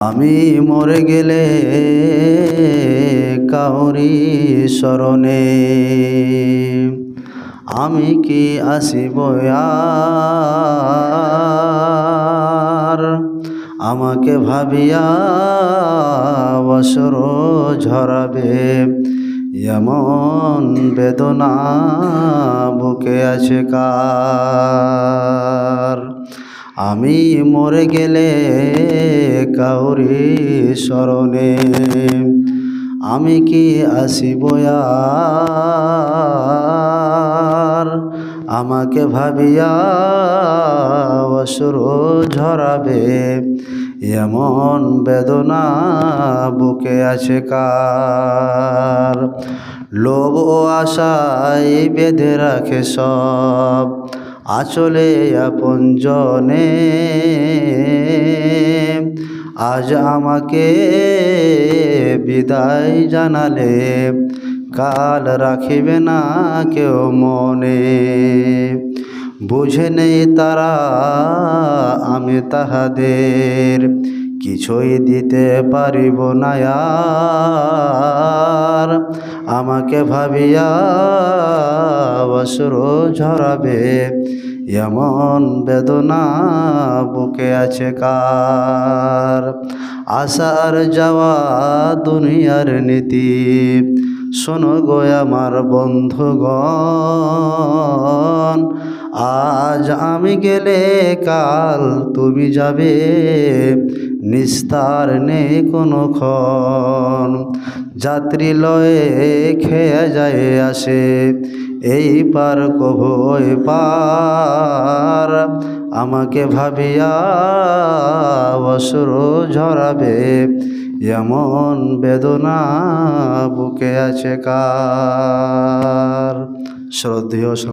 আমি মরে গেলে কাউরি স্মরণে। আমি কি আসিব আমাকে ভাবিয়া বসর ঝরাবে। এমন বেদনা বুকে আছে কার? আমি মরে গেলে কাউরি স্মরণে। আমি কি আসিব আমাকে ভাবিয়া অসুর ঝরাবে। এমন বেদনা বুকে আছে কার। লোভ ও আশায় বেঁধে রাখে সব। আচলে আপন জনে। আজ আমাকে বিদায় জানালে, কাল রাখিবে না কেউ মনে। বুঝে নেই তারা আমি তাহাদের, কিছুই দিতে পারিব না আর। আমাকে ভাবিয়া অসুর ঝরাবে, এমন বেদনা বুকে আছে কার? আসার যাওয়া দুনিয়ার নীতি, শোনো গো আমার বন্ধুগণ, আজ আমি গেলে কাল তুমি যাবে, নিস্তার নেই কোনো ক্ষণ। যাত্রী লয়ে খেয়ে যায় আসে, এই পার কভু পার। আমাকে ভাবিয়া অসুর ঝরাবে, এমন বেদনা বুকে আছে কার? শ্রদ্ধেয়